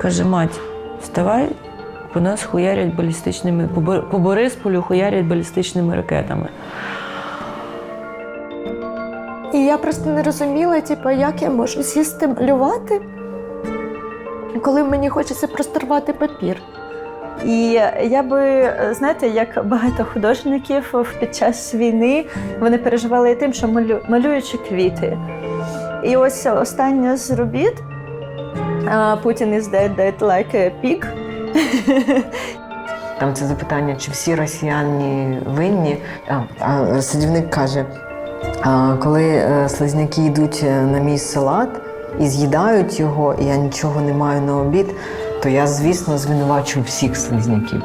Каже, мать, вставай, по нас хуярять балістичними, по Бор- по Борисполю хуярять балістичними ракетами. І я просто не розуміла, типу, як я можу сісти малювати, коли мені хочеться просто рвати папір. І я би, знаєте, як багато художників під час війни вони переживали тим, що малю, малюючи квіти. І ось остання з робіт а, із dead, dead like a pig. Там це запитання, чи всі росіяни винні. А, садівник каже: а, коли е, слизняки йдуть е, на мій салат і з'їдають його, і я нічого не маю на обід, то я, звісно, звинувачую всіх слизняків.